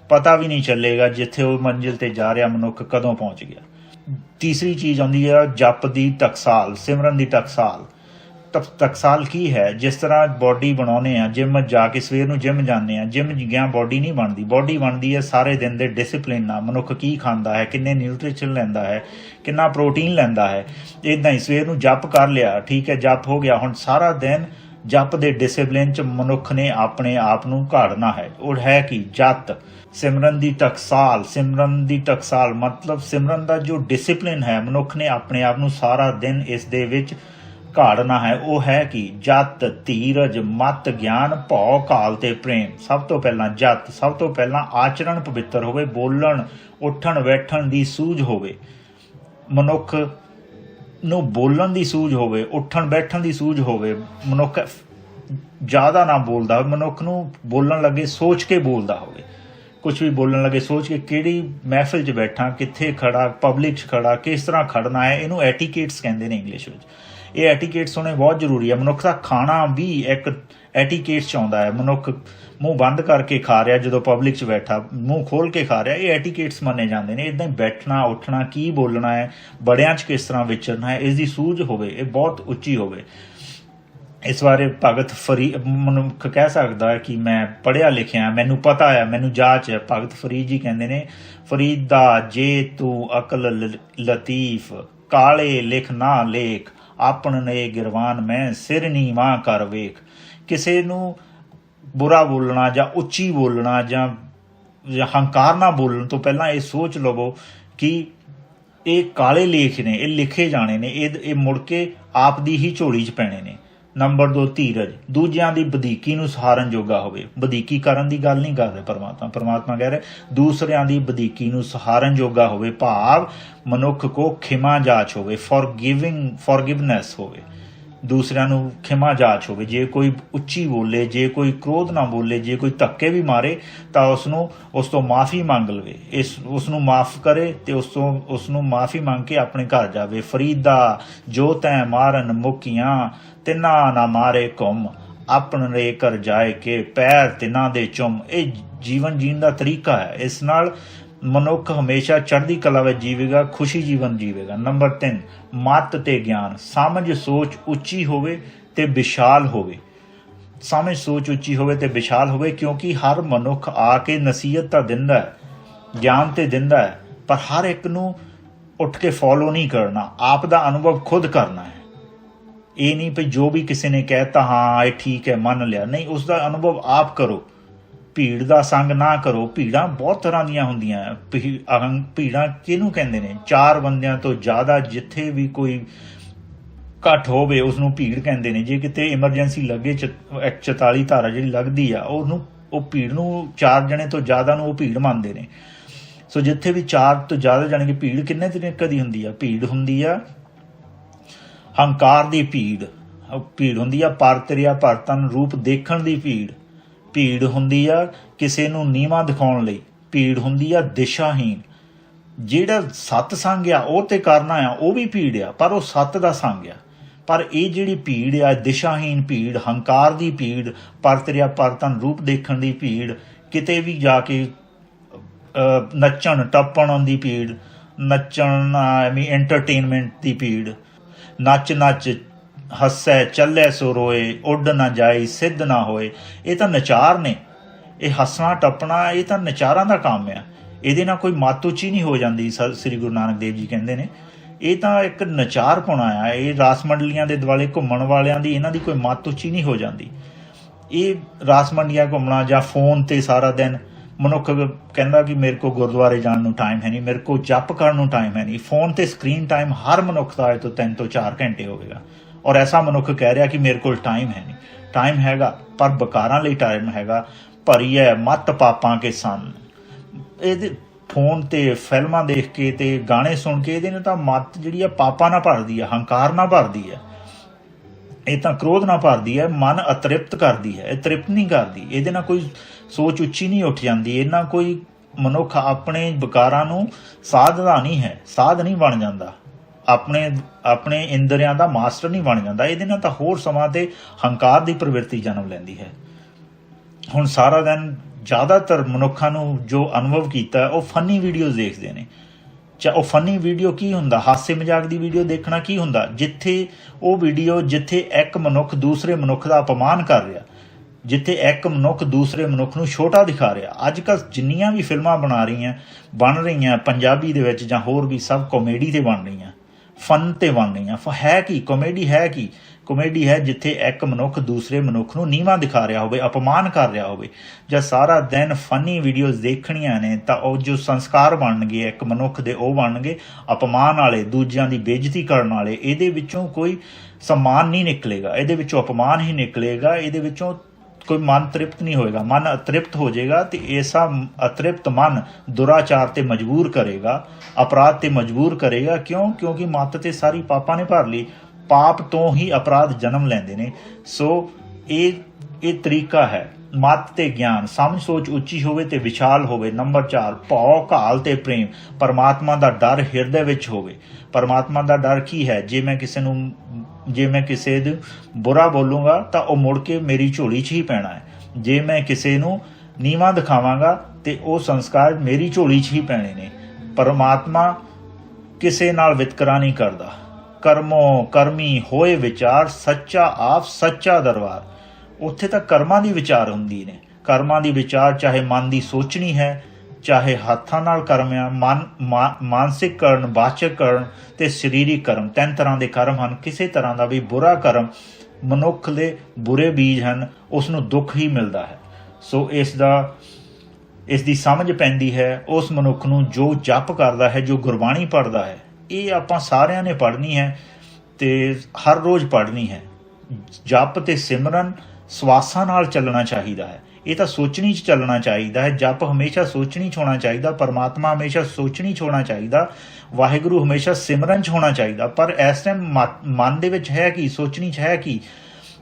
ਪਤਾ ਵੀ ਨਹੀਂ ਚੱਲੇਗਾ ਜਿੱਥੇ ਉਹ ਮੰਜ਼ਿਲ ਤੇ ਜਾ ਰਿਹਾ ਮਨੁੱਖ ਕਦੋਂ ਪਹੁੰਚ ਗਿਆ। ਤੀਸਰੀ ਚੀਜ਼ ਆਉਂਦੀ ਹੈ ਜਪ ਦੀ ਟਕਸਾਲ, ਸਿਮਰਨ ਦੀ ਟਕਸਾਲ। ਤਕਸਾਲ ਕੀ ਹੈ? ਜਿਸ ਤਰ੍ਹਾਂ ਬਾਡੀ ਬਣਾਉਨੇ ਆ ਜਿਮ ਜਾ ਕੇ ਸਵੇਰ ਨੂੰ ਜਿਮ ਜਾਂਦੇ ਆ ਜਿਮ ਗਿਆ ਬਾਡੀ ਨਹੀਂ ਬਣਦੀ। ਬਾਡੀ ਬਣਦੀ ਹੈ ਸਾਰੇ ਦਿਨ ਦੇ ਡਿਸਪਲਿਨ ਨਾਲ। ਮਨੁੱਖ ਕੀ ਖਾਂਦਾ ਹੈ? ਕਿੰਨੇ ਨਿਊਟ੍ਰੀਸ਼ਨ ਲੈਂਦਾ ਹੈ? ਕਿੰਨਾ ਪ੍ਰੋਟੀਨ ਲੈਂਦਾ ਹੈ? ਇਦਾਂ ਹੀ ਸਵੇਰ ਨੂੰ ਜਪ ਕਰ ਲਿਆ। ਠੀਕ ਹੈ, ਜਪ ਹੋ ਗਿਆ। ਹੁਣ ਸਾਰਾ ਦਿਨ ਜਪ ਦੇ ਡਿਸਪਲਿਨ ਚ ਮਨੁੱਖ ਨੇ ਆਪਣੇ ਆਪ ਨੂੰ ਘਾੜਨਾ ਹੈ। ਉਹ ਹੈ ਕਿ? ਜਤ। ਸਿਮਰਨ ਦੀ ਤਕਸਾਲ ਸਿਮਰਨ ਦੀ ਟਕਸਾਲ ਮਤਲਬ ਸਿਮਰਨ ਦਾ ਜੋ ਡਿਸਪਲਿਨ ਹੈ, ਮਨੁੱਖ ਨੇ ਆਪਣੇ ਆਪ ਨੂੰ ਸਾਰਾ ਦਿਨ ਇਸ ਦੇ ਵਿੱਚ ਘਾੜਨਾ ਹੈ, ਉਹ ਹੈ ਕਿ ਜਤ, ਧੀਰਜ, ਮਤ, ਗਿਆਨ, ਭਉ, ਕਾਲ ਤੇ ਪ੍ਰੇਮ। ਸਭ ਤੋਂ ਪਹਿਲਾਂ ਜਤ, ਸਭ ਤੋਂ ਪਹਿਲਾਂ ਆਚਰਣ ਪਵਿੱਤਰ ਹੋਵੇ, ਬੋਲਣ, ਉੱਠਣ, ਬੈਠਣ ਦੀ ਸੂਝ ਹੋਵੇ। ਮਨੁੱਖ ਨੂੰ ਬੋਲਣ ਦੀ ਸੂਝ ਹੋਵੇ, ਉੱਠਣ, ਬੈਠਣ ਦੀ ਸੂਝ ਹੋਵੇ, ਮਨੁੱਖ ਜ਼ਿਆਦਾ ਨਾ ਬੋਲਦਾ ਹੋਵੇ, ਮਨੁੱਖ ਨੂੰ ਬੋਲਣ ਲੱਗੇ ਸੋਚ ਕੇ ਬੋਲਦਾ ਹੋਵੇ। ਕੁਝ ਵੀ ਬੋਲਣ ਲੱਗੇ ਸੋਚ ਕੇ ਕਿਹੜੀ ਮਹਿਫਿਲ 'ਚ ਬੈਠਾ, ਕਿੱਥੇ ਖੜਾ ਪਬਲਿਕ 'ਚ ਖੜਾ ਕਿਸ ਤਰ੍ਹਾਂ ਖੜਨਾ ਹੈ, ਇਹਨੂੰ ਐਟੀਕੇਟਸ ਕਹਿੰਦੇ ਨੇ ਇੰਗਲਿਸ਼ ਵਿੱਚ। ਇਹ ਐਟੀਕੇਟਸ ਹੋਣੇ ਬਹੁਤ ਜ਼ਰੂਰੀ ਹੈ ਮਨੁੱਖ ਦਾ ਖਾਣਾ ਵੀ ਇੱਕ ਐਟੀਕੇਟਸ ਚ ਆਉਂਦਾ ਹੈ। ਮਨੁੱਖ ਮੂੰਹ ਬੰਦ ਕਰਕੇ ਖਾ ਰਿਹਾ, ਜਦੋਂ ਪਬਲਿਕ 'ਚ ਬੈਠਾ, ਮੂੰਹ ਖੋਲ ਕੇ ਖਾ ਰਿਹਾ, ਇਹ ਐਟੀਕੇਟਸ ਮੰਨੇ ਜਾਂਦੇ ਨੇ। ਇਦਾਂ ਹੀ ਬੈਠਣਾ, ਉੱਠਣਾ, ਕੀ ਬੋਲਣਾ ਹੈ, ਬੜਿਆਂ 'ਚ ਕਿਸ ਤਰ੍ਹਾਂ ਵਿਚਰਨਾ ਹੈ, ਇਸ ਦੀ ਸੂਝ ਹੋਵੇ, ਇਹ ਬਹੁਤ ਉੱਚੀ ਹੋਵੇ। ਇਸ ਬਾਰੇ ਭਗਤ ਫਰੀ ਮਨੁੱਖ ਕਹਿ ਸਕਦਾ ਹੈ ਕਿ ਮੈਂ ਪੜਿਆ ਲਿਖਿਆ, ਮੈਨੂੰ ਪਤਾ ਹੈ, ਮੈਨੂੰ ਜਾਚ ਹੈ। ਭਗਤ ਫਰੀਦ ਜੀ ਕਹਿੰਦੇ ਨੇ, ਫਰੀਦਾ ਜੇ ਤੂੰ ਅਕਲ ਲਤੀਫ, ਕਾਲੇ ਲਿਖ ਨਾ ਲੇਖ ਆਪਣ ਨੇ ਗਿਰਵਾਨ ਮੈਂ ਸਿਰ ਨੀਵਾਂ ਕਰ ਵੇਖ। ਕਿਸੇ ਨੂੰ ਬੁਰਾ ਬੋਲਣਾ ਜਾਂ ਉੱਚੀ ਬੋਲਣਾ ਜਾਂ ਹੰਕਾਰ ਨਾ ਬੋਲਣ ਤੋਂ ਪਹਿਲਾਂ ਇਹ ਸੋਚ ਲਵੋ ਕਿ ਇਹ ਕਾਲੇ ਲੇਖ ਨੇ, ਇਹ ਲਿਖੇ ਜਾਣੇ ਨੇ, ਇਹ ਇਹ ਮੁੜ ਕੇ ਆਪ ਦੀ ਹੀ ਝੋਲੀ 'ਚ ਪੈਣੇ ਨੇ। ਨੰਬਰ 2 ਧੀਰਜ। ਦੂਜਿਆਂ ਦੀ ਬਦੀਕੀ ਨੂੰ ਸਹਾਰਨ ਜੋਗਾ ਹੋਵੇ। ਬਦੀਕੀ ਕਰਨ ਦੀ ਗੱਲ ਨਹੀਂ ਕਰ ਰਿਹਾ ਪਰਮਾਤਮਾ। ਪਰਮਾਤਮਾ ਕਹਿ ਰਿਹਾ, ਦੂਸਰਿਆਂ ਦੀ ਬਦੀਕੀ ਨੂੰ ਸਹਾਰਨ ਜੋਗਾ ਹੋਵੇ। ਭਾਵ ਮਨੁੱਖ ਕੋ ਖਿਮਾ ਜਾਚ ਹੋਵੇ। ਫੋਰਗਿਵਿੰਗ ਫੋਰਗਿਵਨੈਸ ਹੋਵੇ। ਦੂਸਰਿਆਂ ਨੂੰ ਖਿਮਾ ਜਾਚ ਹੋਵੇ, ਜੇ ਕੋਈ ਉੱਚੀ ਬੋਲੇ, ਜੇ ਕੋਈ ਕ੍ਰੋਧ ਨਾ ਬੋਲੇ, ਜੇ ਕੋਈ ਧੱਕੇ ਵੀ ਮਾਰੇ, ਤਾਂ ਉਸ ਨੂੰ ਉਸ ਤੋਂ ਮਾਫੀ ਮੰਗ ਲਵੇ। ਇਸ ਉਸ ਨੂੰ ਮਾਫ ਕਰੇ ਤੇ ਉਸ ਤੋਂ ਉਸ ਨੂੰ ਮਾਫੀ ਮੰਗ ਕੇ ਆਪਣੇ ਘਰ ਜਾਵੇ। ਫਰੀਦਾ, ਜੋ ਤੈ ਮਾਰਨ ਮੁਕੀਆਂ, ਤਿਨਾ ਨਾ ਮਾਰੇ ਕੁਮ ਆਪਣੇ ਘਰ ਜਾਏ ਕੇ ਪੈਰ ਤਿਨਾ ਦੇ ਚੁੰਮ। ਇਹ ਜੀਵਨ ਜੀਣ ਦਾ ਤਰੀਕਾ ਹੈ। ਇਸ ਨਾਲ ਮਨੁੱਖ ਹਮੇਸ਼ਾ ਚੜ੍ਹਦੀ ਕਲਾ ਵਿੱਚ ਜੀਵੇਗਾ, ਖੁਸ਼ੀ ਜੀਵਨ ਜੀਵੇਗਾ। ਨੰਬਰ 3 ਮਤ ਤੇ ਗਿਆਨ। ਸਮਝ, ਸੋਚ ਉੱਚੀ ਹੋਵੇ ਤੇ ਵਿਸ਼ਾਲ ਹੋਵੇ। ਸਮਝ, ਸੋਚ ਉੱਚੀ ਹੋਵੇ ਤੇ ਵਿਸ਼ਾਲ ਹੋਵੇ ਕਿਉਂਕਿ ਹਰ ਮਨੁੱਖ ਆ ਕੇ ਨਸੀਹਤ ਤਾਂ ਦਿੰਦਾ ਹੈ, ਗਿਆਨ ਤੇ ਦਿੰਦਾ ਹੈ, ਪਰ ਹਰ ਇੱਕ ਨੂੰ ਉੱਠ ਕੇ ਫੋਲੋ ਨਹੀਂ ਕਰਨਾ। ਆਪ ਦਾ ਅਨੁਭਵ ਖੁਦ ਕਰਨਾ ਹੈ। ਇਹ ਨਹੀਂ ਵੀ ਜੋ ਵੀ ਕਿਸੇ ਨੇ ਕਹਿਤਾ, ਹਾਂ, ਇਹ ਠੀਕ ਹੈ, ਮੰਨ ਲਿਆ। ਨਹੀਂ ਉਸ ਦਾ ਅਨੁਭਵ ਆਪ ਕਰੋ। ਭੀੜ ਦਾ ਸੰਗ ਨਾ ਕਰੋ। ਭੀੜਾਂ ਬਹੁਤ ਤਰ੍ਹਾਂ ਦੀਆਂ ਹੁੰਦੀਆਂ। ਅਹੰ ਭੀੜਾਂ ਕਿਹਨੂੰ ਕਹਿੰਦੇ ਨੇ? ਚਾਰ ਬੰਦਿਆਂ ਤੋਂ ਜ਼ਿਆਦਾ ਜਿੱਥੇ ਵੀ ਕੋਈ ਘੱਟ ਹੋਵੇ ਉਸ ਨੂੰ ਭੀੜ ਕਹਿੰਦੇ ਨੇ। ਜੇ ਕਿਤੇ ਇਮਰਜੈਂਸੀ ਲੱਗੇ 144 ਧਾਰਾ ਜਿਹੜੀ ਲੱਗਦੀ ਆ, ਉਹਨੂੰ, ਉਹ ਭੀੜ ਨੂੰ, ਚਾਰ ਜਣੇ ਤੋਂ ਜ਼ਿਆਦਾ ਨੂੰ ਉਹ ਭੀੜ ਮੰਨਦੇ ਨੇ। ਸੋ ਜਿੱਥੇ ਵੀ ਚਾਰ ਤੋਂ ਜ਼ਿਆਦਾ ਜਾਣੇ ਕਿ ਭੀੜ ਕਿੰਨੇ ਦਿਨ ਕਦੀ ਹੁੰਦੀ ਆ? ਭੀੜ ਹੁੰਦੀ ਆ ਹੰਕਾਰ ਦੀ ਭੀੜ। ਭੀੜ ਹੁੰਦੀ ਆ ਪਰਤਰਿਆ ਭਰਤਨ ਰੂਪ ਦੇਖਣ ਦੀ ਭੀੜ। ਭੀੜ ਹੁੰਦੀ ਆ ਕਿਸੇ ਨੂੰ ਨੀਵਾ ਦਿਖਾਉਣ ਲਈ। ਭੀੜ ਹੁੰਦੀ ਆ ਦਿਸ਼ਾਹੀਨ ਜਿਹੜਾ ਸਤ ਸੰਗ ਆ, ਉਹ ਤੇ ਕਰਨਾ ਆ, ਉਹ ਵੀ ਭੀੜ ਆ, ਪਰ ਉਹ ਸਤ ਦਾ ਸੰਗ ਆ। ਪਰ ਇਹ ਜਿਹੜੀ ਭੀੜ ਆ ਦਿਸ਼ਾਹੀਨ ਭੀੜ, ਹੰਕਾਰ ਦੀ ਭੀੜ ਪਰਤਰਿਆ ਪਰਤਨ ਰੂਪ ਦੇਖਣ ਦੀ ਭੀੜ, ਕਿਤੇ ਵੀ ਜਾ ਕੇ ਨੱਚਣ, ਟੱਪਣ ਦੀ ਭੀੜ, ਨੱਚਣ, ਐਵੇਂ ਐਂਟਰਟੇਨਮੈਂਟ ਦੀ ਭੀੜ ਨੱਚ ਨੱਚ ਹੱਸੈ, ਚੱਲੇ ਸੋ ਰੋਏ, ਉੱਡ ਨਾ ਜਾਈ, ਸਿੱਧ ਨਾ ਹੋਏ। ਇਹ ਤਾਂ ਨਚਾਰ ਨੇ। ਇਹ ਹੱਸਣਾ, ਟੱਪਣਾ, ਇਹ ਤਾਂ ਨਚਾਰਾਂ ਦਾ ਕੰਮ ਆ। ਇਹਦੇ ਨਾਲ ਕੋਈ ਮੱਤ ਉੱਚੀ ਨਹੀਂ ਹੋ ਜਾਂਦੀ ਸ੍ਰੀ ਗੁਰੂ ਨਾਨਕ ਦੇਵ ਜੀ ਕਹਿੰਦੇ ਨੇ। ਇਹ ਤਾਂ ਇੱਕ ਨਚਾਰ ਪੁਣਾ ਆ ਇਹ ਰਾਸ ਮੰਡਲੀਆਂ ਦੇ ਦੁਆਲੇ ਘੁੰਮਣ ਵਾਲਿਆਂ ਦੀ ਇਹਨਾਂ ਦੀ ਕੋਈ ਮੱਤ ਉੱਚੀ ਨਹੀਂ ਹੋ ਜਾਂਦੀ। ਇਹ ਰਾਸ ਮੰਡੀਆਂ ਘੁੰਮਣਾ ਜਾਂ ਫੋਨ ਤੇ ਸਾਰਾ ਦਿਨ ਮਨੁੱਖ ਕਹਿੰਦਾ ਕਿ ਮੇਰੇ ਕੋ ਗੁਰਦੁਆਰੇ ਜਾਣ ਨੂੰ ਟਾਈਮ ਹੈ ਨਹੀਂ, ਮੇਰੇ ਕੋ ਜਪ ਕਰਨ ਨੂੰ ਟਾਈਮ ਹੈ ਨਹੀਂ। ਫੋਨ ਤੇ ਸਕਰੀਨ ਟਾਈਮ ਹਰ ਮਨੁੱਖ ਦਾ ਅੱਜ ਤੋਂ 3 ਤੋਂ 4 ਘੰਟੇ ਹੋਵੇਗਾ। ਔਰ ਐਸਾ ਮਨੁੱਖ ਕਹਿ ਰਿਹਾ ਕਿ ਮੇਰੇ ਕੋਲ ਟਾਈਮ ਹੈ ਨਹੀਂ। ਟਾਈਮ ਹੈਗਾ, ਪਰ ਬਕਾਰਾਂ ਲਈ ਟਾਈਮ ਹੈਗਾ। ਭਰੀ ਹੈ ਮਤ ਪਾਪਾਂ ਕੇ ਸੰਨ ਇਹਦੇ ਫੋਨ ਤੇ, ਫਿਲਮਾਂ ਦੇਖ ਕੇ ਤੇ ਗਾਣੇ ਸੁਣ ਕੇ ਇਹਦੇ ਨਾਲ ਤਾਂ ਮਤ ਜਿਹੜੀ ਆ ਪਾਪਾਂ ਨਾਲ ਭਰਦੀ ਆ, ਹੰਕਾਰ ਨਾਲ ਭਰਦੀ ਆ। ਇਹ ਤਾਂ ਕ੍ਰੋਧ ਨਾਲ ਭਰਦੀ ਹੈ ਮਨ ਅਤ੍ਰਿਪਤ ਕਰਦੀ ਹੈ ਇਹ ਤ੍ਰਿਪਤ ਨਹੀਂ ਕਰਦੀ। ਇਹਦੇ ਨਾਲ ਕੋਈ ਸੋਚ ਉੱਚੀ ਨਹੀਂ ਉੱਠ ਜਾਂਦੀ। ਇਹਨਾਂ ਕੋਈ ਮਨੁੱਖ ਆਪਣੇ ਵਿਕਾਰਾਂ ਨੂੰ ਸਾਧਦਾ ਨਹੀਂ ਹੈ, ਸਾਧ ਨਹੀਂ ਬਣ ਜਾਂਦਾ। ਆਪਣੇ ਆਪਣੇ ਇੰਦਰੀਆਂ ਦਾ ਮਾਸਟਰ ਨਹੀਂ ਬਣ ਜਾਂਦਾ। ਇਹਦੇ ਨਾਲ ਤਾਂ ਹੋਰ ਸਮਾਂ ਤੇ ਹੰਕਾਰ ਦੀ ਪ੍ਰਵਿਰਤੀ ਜਨਮ ਲੈਂਦੀ ਹੈ। ਹੁਣ ਸਾਰਾ ਦਿਨ ਜ਼ਿਆਦਾਤਰ ਮਨੁੱਖਾਂ ਨੂੰ ਜੋ ਅਨੁਭਵ ਕੀਤਾ, ਉਹ ਫਨੀ ਵੀਡੀਓਜ਼ ਦੇਖਦੇ ਨੇ। ਚਾ ਉਹ ਫਨੀ ਵੀਡੀਓ ਕੀ ਹੁੰਦਾ? ਹਾਸੇ ਮਜ਼ਾਕ ਦੀ ਵੀਡੀਓ ਦੇਖਣਾ ਕੀ ਹੁੰਦਾ? ਜਿੱਥੇ ਉਹ ਵੀਡੀਓ ਜਿੱਥੇ ਇੱਕ ਮਨੁੱਖ ਦੂਸਰੇ ਮਨੁੱਖ ਦਾ ਅਪਮਾਨ ਕਰ ਰਿਹਾ, ਜਿੱਥੇ ਇੱਕ ਮਨੁੱਖ ਦੂਸਰੇ ਮਨੁੱਖ ਨੂੰ ਛੋਟਾ ਦਿਖਾ ਰਿਹਾ। ਅੱਜ ਕੱਲ ਜਿੰਨੀਆਂ ਵੀ ਫਿਲਮਾਂ ਬਣਾ ਰਹੀਆਂ, ਬਣ ਰਹੀਆਂ ਪੰਜਾਬੀ ਦੇ ਵਿੱਚ ਜਾਂ ਹੋਰ ਵੀ ਸਭ ਕਾਮੇਡੀ ਤੇ ਬਣ ਰਹੀਆਂ। ਫਨ ਤੇ ਬਣ ਰਹੀਆਂ ਫ ਹੈ ਕੀ? ਕਾਮੇਡੀ ਹੈ ਕੀ? ਕਾਮੇਡੀ ਹੈ ਜਿੱਥੇ ਇੱਕ ਮਨੁੱਖ ਦੂਸਰੇ ਮਨੁੱਖ ਨੂੰ ਨੀਵਾਂ ਦਿਖਾ ਰਿਹਾ ਹੋਵੇ, ਅਪਮਾਨ ਕਰ ਰਿਹਾ ਹੋਵੇ। ਜਾਂ ਸਾਰਾ ਦਿਨ ਫਨੀ ਵੀਡੀਓਜ਼ ਦੇਖਣੀਆਂ ਨੇ, ਤਾਂ ਉਹ ਜੋ ਸੰਸਕਾਰ ਬਣਨਗੇ, ਇੱਕ ਮਨੁੱਖ ਦੇ ਉਹ ਬਣਨਗੇ, ਅਪਮਾਨ ਵਾਲੇ, ਦੂਜਿਆਂ ਦੀ ਬੇਇੱਜ਼ਤੀ ਕਰਨ ਵਾਲੇ, ਇਹਦੇ ਵਿੱਚੋਂ ਕੋਈ ਸਨਮਾਨ ਨਹੀਂ ਨਿਕਲੇਗਾ। ਇਹਦੇ ਵਿੱਚੋਂ ਅਪਮਾਨ ਹੀ ਨਿਕਲੇਗਾ, ਇਹਦੇ ਵਿੱਚੋਂ ਕੋਈ ਮਨ ਤ੍ਰਿਪਤ ਨਹੀਂ ਹੋਏਗਾ, ਮਨ ਅਤ੍ਰਿਪਤ ਹੋ ਜਾਏਗਾ ਤੇ ਐਸਾ ਅਤ੍ਰਿਪਤ ਮਨ ਦੁਰਾਚਾਰ ਤੇ ਮਜਬੂਰ ਕਰੇਗਾ, ਅਪਰਾਧ ਤੇ ਮਜਬੂਰ ਕਰੇਗਾ। ਕਿਉਂ? ਕਿਉਂਕਿ ਮੱਤ ਤੇ ਸਾਰੀ ਪਾਪਾਂ ਨੇ ਭਰ ਲਈ, ਪਾਪ ਤੋਂ ਹੀ ਅਪਰਾਧ ਜਨਮ ਲੈਂਦੇ ਨੇ। ਸੋ ਇਹ ਇਹ ਤਰੀਕਾ ਹੈ, ਮਤ ਤੇ ਗਿਆਨ। ਸਮਝ ਸੋਚ ਉੱਚੀ ਹੋਵੇ ਤੇ ਵਿਸ਼ਾਲ ਹੋਵੇ। ਨੰਬਰ 4 ਭਉ ਘਾਲ ਤੇ ਪ੍ਰੇਮ। ਪਰਮਾਤਮਾ ਦਾ ਡਰ ਹਿਰਦੇ ਵਿੱਚ ਹੋਵੇ। ਪਰਮਾਤਮਾ ਦਾ ਡਰ ਕੀ ਹੈ? ਜੇ ਮੈਂ ਕਿਸੇ ਨੂੰ ਜੇ ਮੈਂ ਕਿਸੇ ਨੂੰ ਬੁਰਾ ਬੋਲੂੰਗਾ, ਤਾਂ ਉਹ ਮੁੜ ਕੇ ਮੇਰੀ ਝੋਲੀ 'ਚ ਹੀ ਪੈਣਾ ਹੈ। ਜੇ ਮੈਂ ਕਿਸੇ ਨੂੰ ਨੀਵਾਂ ਦਿਖਾਵਾਂਗਾ, ਤੇ ਉਹ ਸੰਸਕਾਰ ਮੇਰੀ ਝੋਲੀ 'ਚ ਹੀ ਪੈਣੇ ਨੇ। ਪਰਮਾਤਮਾ ਕਿਸੇ ਨਾਲ ਵਿਤਕਰਾ ਨਹੀਂ ਕਰਦਾ। ਕਰਮੋ ਕਰਮੀ ਹੋਏ ਵਿਚਾਰ, ਸੱਚਾ ਆਪ ਸੱਚਾ ਦਰਬਾਰ। ਉੱਥੇ ਤਾਂ ਕਰਮਾਂ ਦੀ ਵਿਚਾਰ ਹੁੰਦੀ ਨੇ। ਕਰਮਾਂ ਦੀ ਵਿਚਾਰ ਚਾਹੇ ਮਨ ਦੀ ਸੋਚਣੀ ਹੈ ਚਾਹੇ ਹੱਥਾਂ ਨਾਲ ਕਰਮ ਆ ਮਾਨਸਿਕ ਕਰਨ, ਵਾਚਕ ਕਰਨ ਤੇ ਸਰੀਰਿਕ ਕਰਮ, ਤਿੰਨ ਤਰ੍ਹਾਂ ਦੇ ਕਰਮ ਹਨ। ਕਿਸੇ ਤਰ੍ਹਾਂ ਦਾ ਵੀ ਬੁਰਾ ਕਰਮ ਮਨੁੱਖ ਦੇ ਬੁਰੇ ਬੀਜ ਹਨ ਉਸ ਨੂੰ ਦੁੱਖ ਹੀ ਮਿਲਦਾ ਹੈ। ਸੋ ਇਸ ਦਾ, ਇਸ ਦੀ ਸਮਝ ਪੈਂਦੀ ਹੈ, ਉਸ ਮਨੁੱਖ ਨੂੰ ਜੋ ਜਪ ਕਰਦਾ ਹੈ, ਜੋ ਗੁਰਬਾਣੀ ਪੜ੍ਹਦਾ ਹੈ, ਇਹ ਆਪਾਂ ਸਾਰਿਆਂ ਨੇ ਪੜ੍ਹਨੀ ਹੈ ਤੇ ਹਰ ਰੋਜ਼ ਪੜ੍ਹਨੀ ਹੈ। ਜਪ ਤੇ ਸਿਮਰਨ ਸਵਾਸਾਂ ਨਾਲ ਚੱਲਣਾ ਚਾਹੀਦਾ ਹੈ। ਇਹ ਤਾਂ ਸੋਚਣੀ ਚ ਚੱਲਣਾ ਚਾਹੀਦਾ ਹੈ। ਜਪ ਹਮੇਸ਼ਾ ਸੋਚਣੀ ਚ ਹੋਣਾ ਚਾਹੀਦਾ, ਪਰਮਾਤਮਾ ਹਮੇਸ਼ਾ ਸੋਚਣੀ ਚ ਹੋਣਾ ਚਾਹੀਦਾ, ਵਾਹਿਗੁਰੂ ਹਮੇਸ਼ਾ ਸਿਮਰਨ ਚ ਹੋਣਾ ਚਾਹੀਦਾ। ਪਰ ਇਸ ਟਾਈਮ ਮਨ ਦੇ ਵਿੱਚ ਹੈ ਕਿ, ਸੋਚਣੀ ਚ ਹੈ ਕਿ?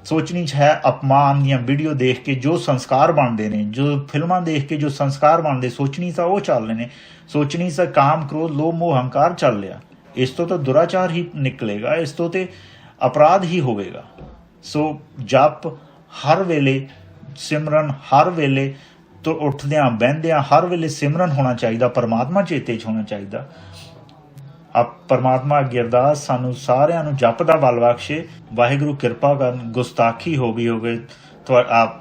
ਸੋਚਣੀ ਚ ਹੈ ਅਪਮਾਨ ਦੀਆਂ ਵੀਡੀਓ ਦੇਖ ਕੇ ਜੋ ਸੰਸਕਾਰ ਬਣਦੇ ਨੇ, ਜੋ ਫਿਲਮਾਂ ਦੇਖ ਕੇ ਜੋ ਸੰਸਕਾਰ ਬਣਦੇ, ਸੋਚਣੀ ਤਾਂ ਉਹ ਚੱਲ ਨੇ। ਸੋਚਣੀ ਸਾ ਕਾਮ, ਕ੍ਰੋਧ, ਲੋਭ, ਮੋਹ, ਹੰਕਾਰ ਚੱਲ ਰਿਹਾ। ਇਸ ਤੋਂ ਤਾਂ ਦੁਰਾਚਾਰ ਹੀ ਨਿਕਲੇਗਾ, ਇਸ ਤੋਂ ਤੇ ਅਪਰਾਧ ਹੀ ਹੋਵੇਗਾ। ਸੋ ਜਪ ਹਰ ਵੇਲੇ ਸਿਮਰਨ ਹਰ ਵੇਲੇ ਤੋਂ ਉੱਠਦਿਆਂ, ਬਹਿੰਦਿਆਂ ਹਰ ਵੇਲੇ ਸਿਮਰਨ ਹੋਣਾ ਚਾਹੀਦਾ, ਪਰਮਾਤਮਾ ਚੇਤੇ 'ਚ ਹੋਣਾ ਚਾਹੀਦਾ। ਆ ਪਰਮਾਤਮਾ ਅੱਗੇ ਅਰਦਾਸ, ਸਾਨੂੰ ਸਾਰਿਆਂ ਨੂੰ ਜਪ ਦਾ ਬਲ ਬਖਸ਼ੇ, ਵਾਹਿਗੁਰੂ ਕਿਰਪਾ ਕਰਨ, ਗੁਸਤਾਖੀ ਹੋ ਗਈ ਹੋਵੇ ਆਪ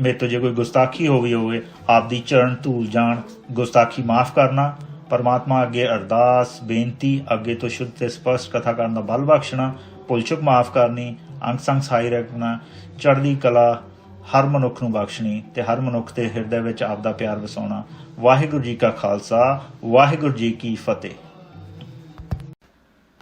ਮੇਰੇ ਤੋਂ ਜੇ ਕੋਈ ਗੁਸਤਾਖੀ ਹੋ ਗਈ ਹੋਵੇ ਆਪ ਦੀ ਚਰਨ ਧੂਲ ਜਾਣ, ਗੁਸਤਾਖੀ ਮਾਫ ਕਰਨਾ। ਪਰਮਾਤਮਾ ਅੱਗੇ ਅਰਦਾਸ, ਬੇਨਤੀ, ਅੱਗੇ ਤੋਂ ਸ਼ੁੱਧ ਤੇ ਸਪਸ਼ਟ ਕਥਾ ਕਰਨ ਦਾ ਬਲ ਬਖਸ਼ਣਾ ਭੁੱਲ ਚੁੱਕ ਮਾਫ ਕਰਨੀ ਅੰਗ ਸੰਗ ਸਾਈ ਰੱਖਣਾ, ਚੜ੍ਹਦੀ ਕਲਾ ਹਰ ਮਨੁੱਖ ਨੂੰ ਬਖਸ਼ਣੀ ਤੇ ਹਰ ਮਨੁੱਖ ਦੇ ਹਿਰਦੇ ਵਿੱਚ ਆਪ ਦਾ ਪਿਆਰ ਵਸਾਉਣਾ। ਵਾਹਿਗੁਰੂ ਜੀ ਕਾ ਖਾਲਸਾ, ਵਾਹਿਗੁਰੂ ਜੀ ਕੀ ਫਤਿਹ।